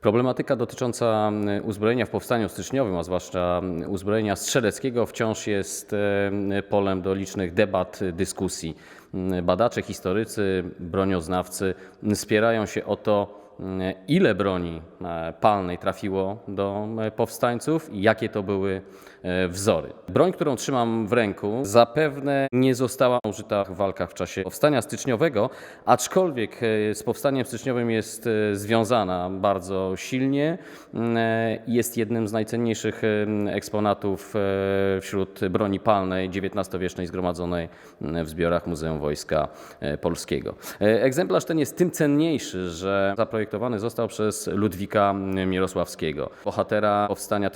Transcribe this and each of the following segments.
Problematyka dotycząca mm, uzbrojenia w powstaniu styczniowym, a zwłaszcza mm, uzbrojenia strzeleckiego, wciąż jest e, polem do licznych debat, dyskusji. Mm, Badacze, historycy, bronioznawcy mm, spierają się o to, mm, ile broni e, palnej trafiło do powstańców i jakie to były wzory. Broń, którą trzymam w ręku, zapewne nie została użyta w walkach w czasie powstania styczniowego, aczkolwiek e, z powstaniem styczniowym jest e, związana bardzo silnie mm, e, jest jednym z najcenniejszych eksponatów e, wśród broni palnej XIX-wiecznej zgromadzonej mm, w zbiorach Muzeum Wojska e, Polskiego. E, Egzemplarz ten jest tym cenniejszy, że zaprojektowany został przez Ludwika Mirosławskiego, bohatera powstania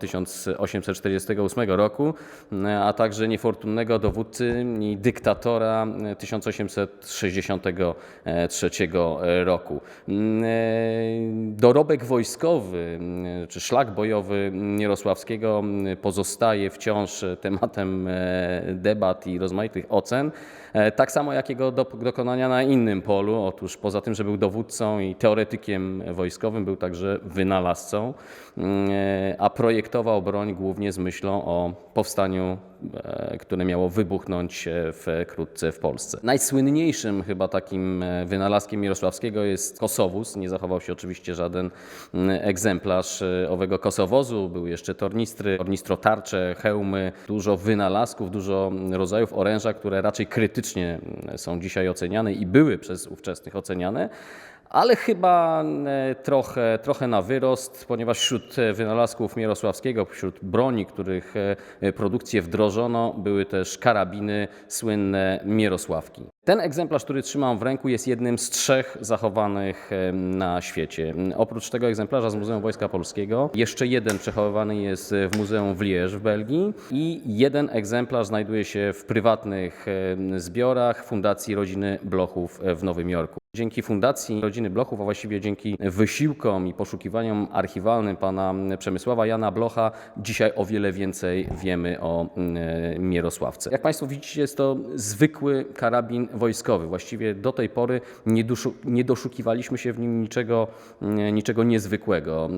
1831-1848 roku, a także niefortunnego dowódcy i dyktatora 1863 roku. Dorobek wojskowy czy szlak bojowy Mirosławskiego pozostaje wciąż tematem debat i rozmaitych ocen. Tak samo jak jego do- dokonania na innym polu. Otóż poza tym, że był dowódcą i teoretykiem wojskowym, był także wynalazcą, a projektował broń głównie z myślą o powstaniu, e, które miało wybuchnąć wkrótce w Polsce. Najsłynniejszym chyba takim e, wynalazkiem Mirosławskiego jest kosowóz. Nie zachował się oczywiście żaden mm, egzemplarz e, owego kosowozu. Były jeszcze tornistry, tornistrotarcze, hełmy, dużo wynalazków, dużo rodzajów oręża, które raczej krytycznie mm, są dzisiaj oceniane i były przez ówczesnych oceniane. Ale chyba e, trochę, trochę na wyrost, ponieważ wśród e, wynalazków Mirosławskiego, wśród broni, których e, produkcję wdrożono, były też karabiny, słynne Mirosławki. Ten egzemplarz, który trzymam w ręku, jest jednym z trzech zachowanych na świecie. Oprócz tego egzemplarza z Muzeum Wojska Polskiego, jeszcze jeden przechowywany jest w Muzeum w Liège w Belgii i jeden egzemplarz znajduje się w prywatnych zbiorach Fundacji Rodziny Blochów w Nowym Jorku. Dzięki Fundacji Rodziny Blochów, a właściwie dzięki wysiłkom i poszukiwaniom archiwalnym pana Przemysława Jana Blocha, dzisiaj o wiele więcej wiemy o Mirosławce. Jak Państwo widzicie, jest to zwykły karabin wojskowy. Właściwie do tej pory nie, doszu- nie doszukiwaliśmy się w nim niczego, mm, niczego niezwykłego.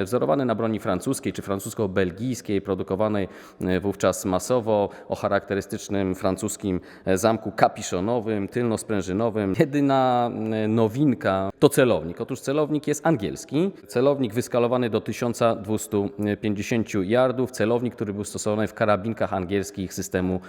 E, Wzorowany na broni francuskiej czy francusko-belgijskiej, produkowanej e, wówczas masowo, o charakterystycznym francuskim e, zamku kapiszonowym, tylnosprężynowym. Jedyna nowinka to celownik. Otóż celownik jest angielski. Celownik wyskalowany do 1250 yardów. Celownik, który był stosowany w karabinkach angielskich systemu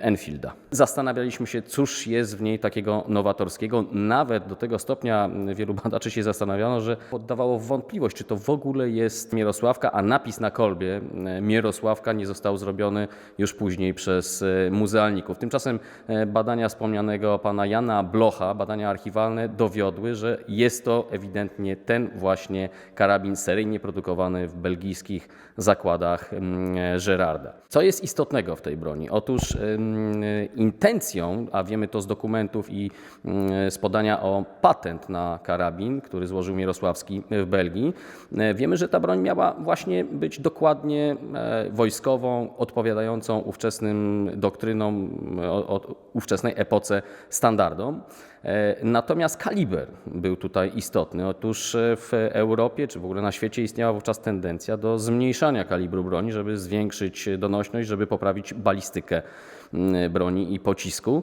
Enfielda. Zastanawialiśmy się, cóż jest w niej takiego nowatorskiego. Nawet do tego stopnia wielu badaczy się zastanawiano, że poddawało wątpliwość, czy to w ogóle jest Mirosławka, a napis na kolbie e, Mirosławka nie został zrobiony już później przez e, muzealników. Tymczasem e, badania wspomnianego pana Jana Blocha, badania archiwalne dowiodły, że jest to ewidentnie ten właśnie karabin seryjnie produkowany w belgijskich zakładach mm, Gerarda. Co jest istotnego w tej broni? Otóż intencją, a wiemy to z dokumentów i mm, z podania o patent na karabin, który złożył Mirosławski w Belgii, e, wiemy, że ta broń miała właśnie być dokładnie e, wojskową, odpowiadającą ówczesnym doktrynom, o ówczesnej epoce standardom. E, Natomiast kaliber był tutaj istotny. Otóż e, w Europie czy w ogóle na świecie istniała wówczas tendencja do zmniejszania kalibru broni, żeby zwiększyć donośność, żeby poprawić balistykę mm, broni i pocisku.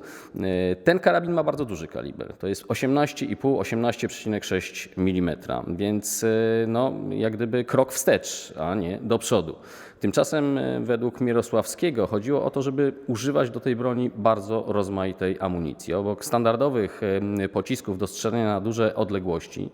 Ten karabin ma bardzo duży kaliber. To jest 18,5-18,6 mm, więc e, no, jak gdyby krok wstecz, a nie do przodu. Tymczasem e, według Mirosławskiego chodziło o to, żeby używać do tej broni bardzo rozmaitej amunicji. Obok standardowych e, pocisków do strzelania na duże odległości,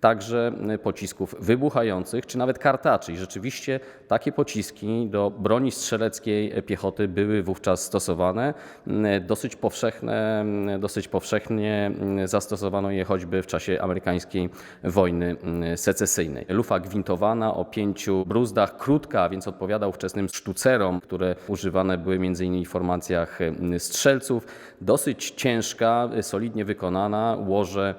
także e, pocisków wybuchających, czy nawet kartaczy. I rzeczywiście takie pociski do broni strzeleckiej piechoty były wówczas stosowane. Mm, Dosyć powszechne, dosyć powszechnie zastosowano je choćby w czasie amerykańskiej wojny secesyjnej. Lufa gwintowana o pięciu bruzdach, krótka, więc odpowiada ówczesnym sztucerom, które używane były m.in. w formacjach strzelców. Dosyć ciężka, solidnie wykonana, łoże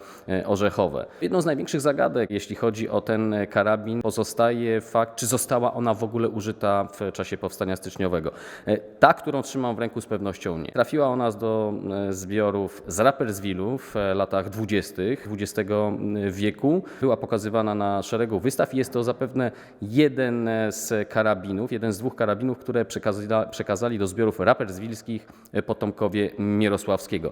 orzechowe. Jedną z największych zagadek, jeśli chodzi o ten karabin, pozostaje fakt, czy została ona w ogóle użyta w czasie powstania styczniowego. E, Ta, którą trzymam w ręku, z pewnością nie. Trafiła ona do e, zbiorów z Rapperswilu w e, latach 20. XX wieku. Była pokazywana na szeregu wystaw i jest to zapewne jeden z karabinów, jeden z dwóch karabinów, które przekazali, do zbiorów rapperswilskich potomkowie Mierosławskiego.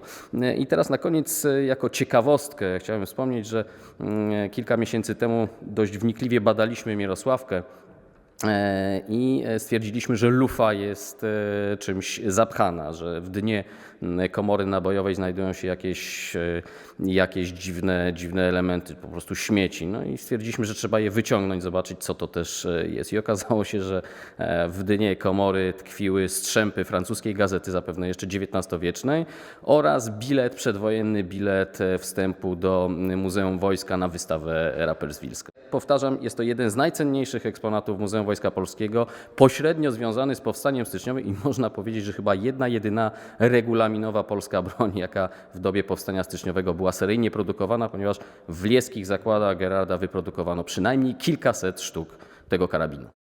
I teraz na koniec, jako ciekawostkę, chciałem wspomnieć, że mm, kilka miesięcy temu dość wnikliwie badaliśmy Mierosławkę. E, I stwierdziliśmy, że lufa jest e, czymś zapchana, że w dnie komory nabojowej znajdują się jakieś, e, jakieś dziwne, dziwne elementy, po prostu śmieci. No i stwierdziliśmy, że trzeba je wyciągnąć, zobaczyć co to też jest. I okazało się, że w dnie komory tkwiły strzępy francuskiej gazety, zapewne jeszcze XIX-wiecznej, oraz bilet, przedwojenny bilet wstępu do Muzeum Wojska na wystawę Rapperswilską. Powtarzam, jest to jeden z najcenniejszych eksponatów Muzeum Wojska Polskiego, pośrednio związany z powstaniem styczniowym i można powiedzieć, że chyba jedna jedyna regulaminowa polska broń, jaka w dobie powstania styczniowego była seryjnie produkowana, ponieważ w lieskich zakładach Gerarda wyprodukowano przynajmniej kilkaset sztuk tego karabinu.